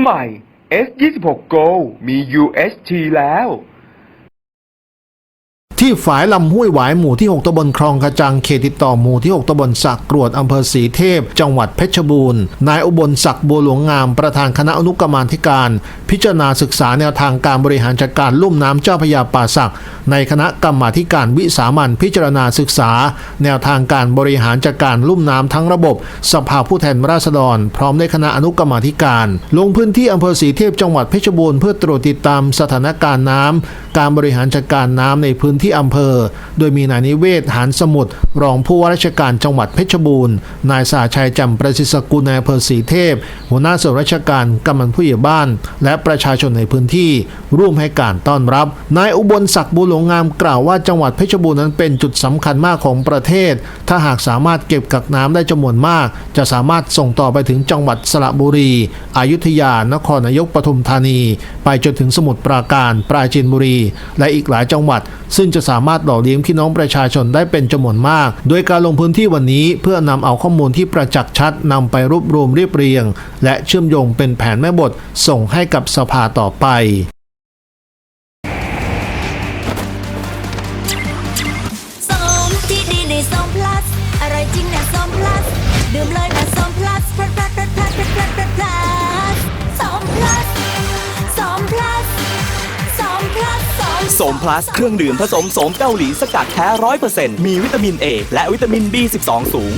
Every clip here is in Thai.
ใหม่ S26 Go มี UHT แล้ว ที่ฝายลำห้วยหวายหมู่ที่ 6ตำบลคลองกระจังเขตติดต่อหมู่ที่ 6ตำบลสักกรวดอำเภอศรีเทพ จังหวัดเพชรบูรณ์นายอุบลศักดิ์บัวหลวงงามประธานคณะอนุกรรมาธิการ พิจารณาศึกษาแนวทางการบริหารจัดการลุ่มน้ำเจ้าพยาป่าสัก ในคณะกรรมาธิการวิสามันพิจารณาศึกษา แนวทางการบริหารจัดการลุ่มน้ำทั้งระบบ สภาผู้แทนราษฎร พร้อมด้วยคณะอนุกรรมาธิการ ลงพื้นที่อำเภอศรีเทพจังหวัดเพชรบูรณ์เพื่อตรวจติดตามสถานการณ์น้ำการบริหารจัดการน้ำในพื้นที่อำเภอ โดยมีนายนิเวศหานสมุทรรองผู้ว่าราชการจังหวัดเพชรบูรณ์ นายสาชัยจำประสิทธิ์สกุลนายอำเภอศรีเทพ หัวหน้าส่วนราชการกำนันผู้ใหญ่บ้าน และประชาชนในพื้นที่ ร่วมให้การต้อนรับ นายอุบลศักดิ์บุญหลวงงามกล่าวว่าจังหวัดเพชรบูรณ์นั้นเป็นจุดสำคัญมากของประเทศ ถ้าหากสามารถเก็บกักน้ำได้จำนวนมาก จะสามารถส่งต่อไปถึงจังหวัดสระบุรี อยุธยา นครนายกปทุมธานี ไปจนถึงสมุทรปราการ ปราจีนบุรี และอีกหลายจังหวัด ซึ่งจะจะสามารถหล่อเลี้ยงพี่น้องประชาชนได้เป็นจำนวนมาก โดยการลงพื้นที่วันนี้เพื่อนำเอาข้อมูลที่ประจักษ์ชัดนำไปรวบรวมเรียบเรียง และเชื่อมโยงเป็นแผนแม่บทส่งให้กับสภาต่อไปสมที่ดีในสมพลัสอร่อยจริงในส้มพลัสดื่มเลย สส้มโสมพลัสเครื่องดื่มผสมโสมเกาหลีสกัดแท้ร้อยเปอร์เซ็นต์มีวิตามิน A และวิตามิน B12 สูง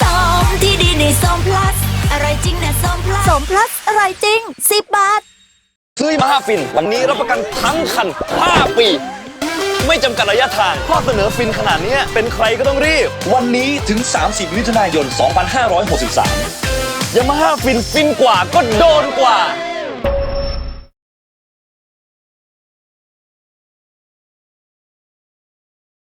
ส้มที่ดีในส้มพลัสอร่อยจริงนะส้มพลัสส้มพลัสอร่อยจริง 10 บาท ซื้อมา5ฟิน วันนี้รับประกันทั้งคัน 5 ปี ไม่จำกัดระยะทางข้อเสนอฟินขนาดเนี้ยเป็นใครก็ต้องรีบ วันนี้ถึง 30 มิถุนายน 2563ยามาฮ่าฟินฟินกว่าก็โดนกว่า